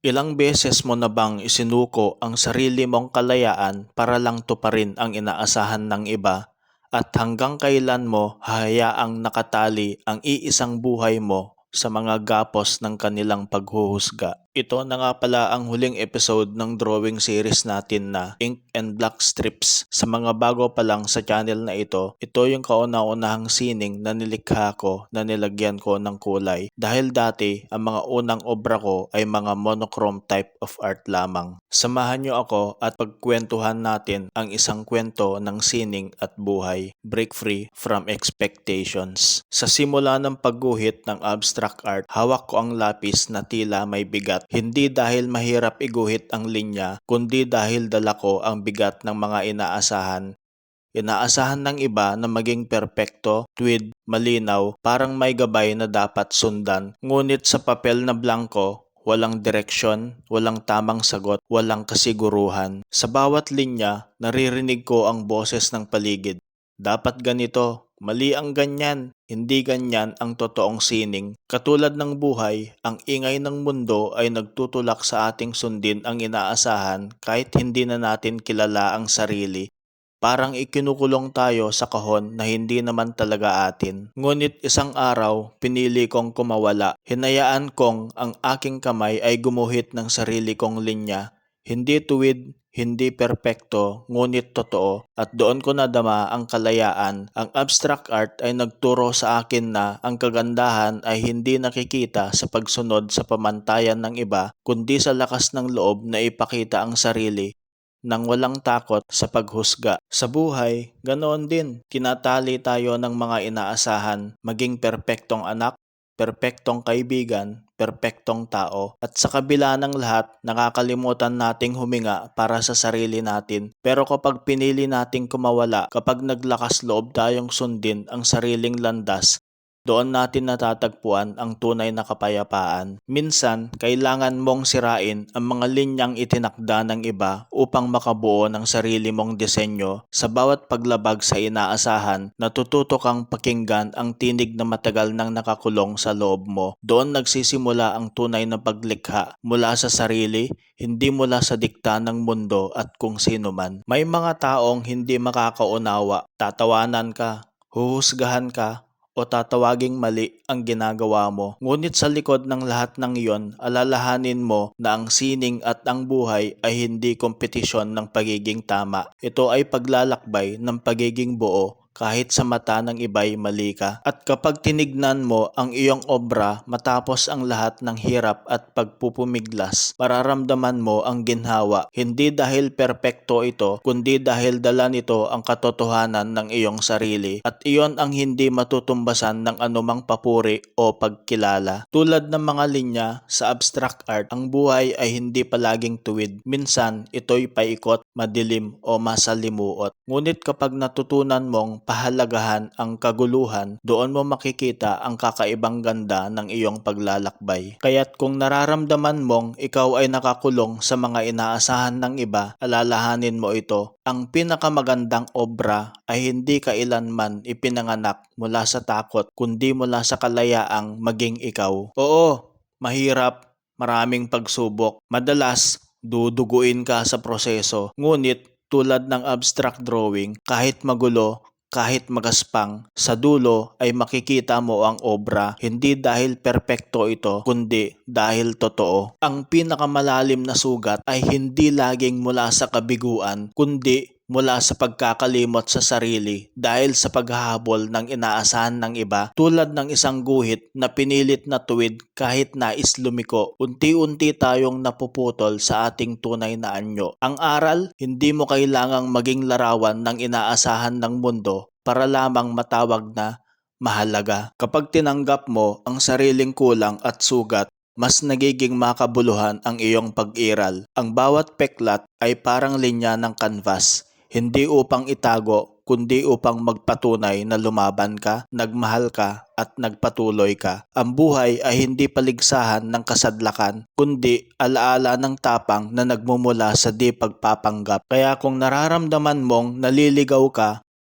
Ilang beses mo na bang isinuko ang sarili mong kalayaan para lang tuparin ang inaasahan ng iba? At hanggang kailan mo hahayaang nakatali ang iisang buhay mo sa mga gapos ng kanilang paghuhusga? Ito na nga pala ang huling episode ng drawing series natin na Ink and Black Strips. Sa mga bago pa lang sa channel na ito, ito yung kauna-unahang sining na nilikha ko na nilagyan ko ng kulay. Dahil dati, ang mga unang obra ko ay mga monochrome type of art lamang. Samahan nyo ako at pagkwentuhan natin ang isang kwento ng sining at buhay. Break free from expectations. Sa simula ng pagguhit ng abstract art, hawak ko ang lapis na tila may bigat hindi dahil mahirap iguhit ang linya, kundi dahil dala ko ang bigat ng mga inaasahan. Inaasahan ng iba na maging perpekto, tweed, malinaw, parang may gabay na dapat sundan. Ngunit sa papel na blanco, walang direksyon, walang tamang sagot, walang kasiguruhan. Sa bawat linya, naririnig ko ang boses ng paligid. Dapat ganito, mali ang ganyan, hindi ganyan ang totoong sining. Katulad ng buhay, ang ingay ng mundo ay nagtutulak sa ating sundin ang inaasahan kahit hindi na natin kilala ang sarili. Parang ikinukulong tayo sa kahon na hindi naman talaga atin. Ngunit isang araw, pinili kong kumawala. Hinayaan kong ang aking kamay ay gumuhit ng sarili kong linya. Hindi tuwid, hindi perpekto, ngunit totoo, at doon ko nadama ang kalayaan. Ang abstract art ay nagturo sa akin na ang kagandahan ay hindi nakikita sa pagsunod sa pamantayan ng iba, kundi sa lakas ng loob na ipakita ang sarili nang walang takot sa paghusga. Sa buhay, ganoon din. Tinatali tayo ng mga inaasahan, maging perpektong anak, perpektong kaibigan, perpektong tao. At sa kabila ng lahat, nakakalimutan nating huminga para sa sarili natin. Pero kapag pinili nating kumawala, kapag naglakas loob tayong sundin ang sariling landas, doon natin natatagpuan ang tunay na kapayapaan. Minsan, kailangan mong sirain ang mga linyang itinakda ng iba upang makabuo ng sarili mong disenyo. Sa bawat paglabag sa inaasahan, natututo kang pakinggan ang tinig na matagal nang nakakulong sa loob mo. Doon nagsisimula ang tunay na paglikha mula sa sarili, hindi mula sa dikta ng mundo at kung sino man. May mga taong hindi makakaunawa, tatawanan ka, huhusgahan ka, o tatawaging mali ang ginagawa mo. Ngunit sa likod ng lahat ng iyon, alalahanin mo na ang sining at ang buhay ay hindi kompetisyon ng pagiging tama. Ito ay paglalakbay ng pagiging buo kahit sa mata ng iba'y mali ka. At kapag tinignan mo ang iyong obra matapos ang lahat ng hirap at pagpupumiglas, mararamdaman mo ang ginhawa. Hindi dahil perpekto ito, kundi dahil dala nito ang katotohanan ng iyong sarili. At iyon ang hindi matutumbasan ng anumang papuri o pagkilala. Tulad ng mga linya sa abstract art, ang buhay ay hindi palaging tuwid. Minsan, ito'y paikot, madilim o masalimuot. Ngunit kapag natutunan pahalagahan ang kaguluhan, doon mo makikita ang kakaibang ganda ng iyong paglalakbay. Kaya't kung nararamdaman mong ikaw ay nakakulong sa mga inaasahan ng iba, alalahanin mo ito. Ang pinakamagandang obra ay hindi kailanman ipinanganak mula sa takot, kundi mula sa kalayaang maging ikaw. Oo, mahirap, maraming pagsubok. Madalas, duduguin ka sa proseso. Ngunit tulad ng abstract drawing, kahit magulo, kahit magaspang, sa dulo ay makikita mo ang obra hindi dahil perpekto ito, kundi dahil totoo. Ang pinakamalalim na sugat ay hindi laging mula sa kabiguan, kundi mula sa pagkakalimot sa sarili dahil sa paghahabol ng inaasahan ng iba tulad ng isang guhit na pinilit na tuwid kahit nais lumiko. Unti-unti tayong napuputol sa ating tunay na anyo. Ang aral, hindi mo kailangang maging larawan ng inaasahan ng mundo para lamang matawag na mahalaga. Kapag tinanggap mo ang sariling kulang at sugat, mas nagiging makabuluhan ang iyong pag-iral. Ang bawat peklat ay parang linya ng canvas hindi upang itago, kundi upang magpatunay na lumaban ka, nagmahal ka, at nagpatuloy ka. Ang buhay ay hindi paligsahan ng kasadlakan, kundi alaala ng tapang na nagmumula sa di pagpapanggap. Kaya kung nararamdaman mong naliligaw ka,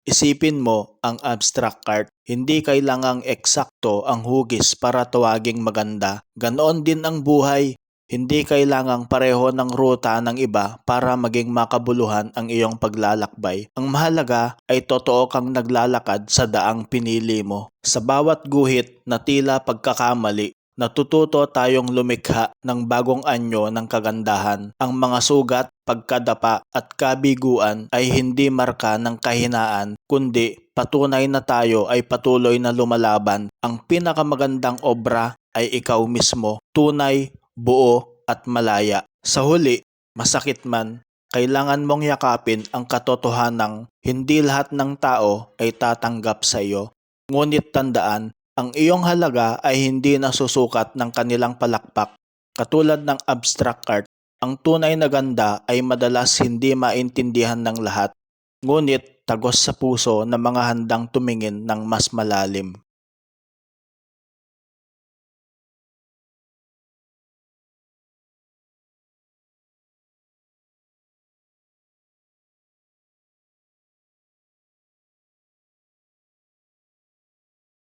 Isipin mo ang abstract art. Hindi kailangang eksakto ang hugis para tawaging maganda. Ganoon din ang buhay. Hindi kailangang pareho ng ruta ng iba para maging makabuluhan ang iyong paglalakbay. Ang mahalaga ay totoo kang naglalakad sa daang pinili mo. Sa bawat guhit na tila pagkakamali, natututo tayong lumikha ng bagong anyo ng kagandahan. Ang mga sugat, pagkadapa at kabiguan ay hindi marka ng kahinaan, kundi patunay na tayo ay patuloy na lumalaban. Ang pinakamagandang obra ay ikaw mismo, tunay, buo at malaya. Sa huli, masakit man, kailangan mong yakapin ang katotohanang hindi lahat ng tao ay tatanggap sa iyo. Ngunit tandaan, ang iyong halaga ay hindi nasusukat ng kanilang palakpak. Katulad ng abstract art, ang tunay na ganda ay madalas hindi maintindihan ng lahat, ngunit tagos sa puso ng mga handang tumingin ng mas malalim.